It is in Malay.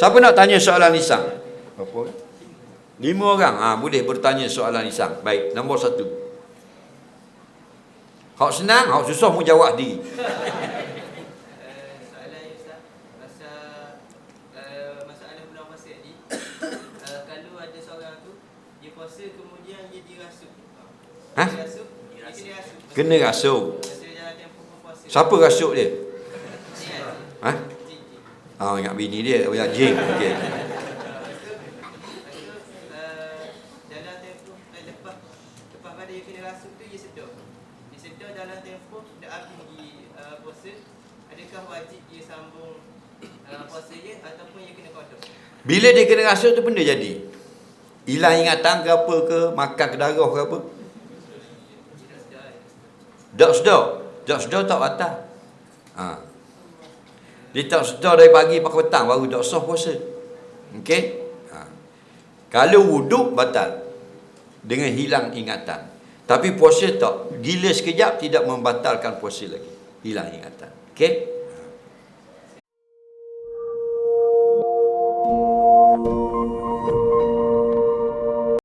Siapa nak tanya soalan lisan? Apa? Lima orang. Ah ha, boleh bertanya soalan lisan. Baik, nombor satu. Hak senang, hak susah mu jawab diri. Dirasuk Ha? Kena rasuk Siapa rasuk dia? Dia Ha? Ingat bini dia, yang jing. Qada? Bila dia kena rasuk tu benda jadi. Hilang ingatan ke apa ke, makan ke darah ke apa. Tak sedar. Tak sedar tak batal. Ha. Dia tak sedar dari pagi pakai petang baru tak sah puasa. Okey? Ha. Kalau wuduk batal dengan hilang ingatan. Tapi puasa tak. Gila sekejap tidak membatalkan puasa lagi. Hilang ingatan. Okey?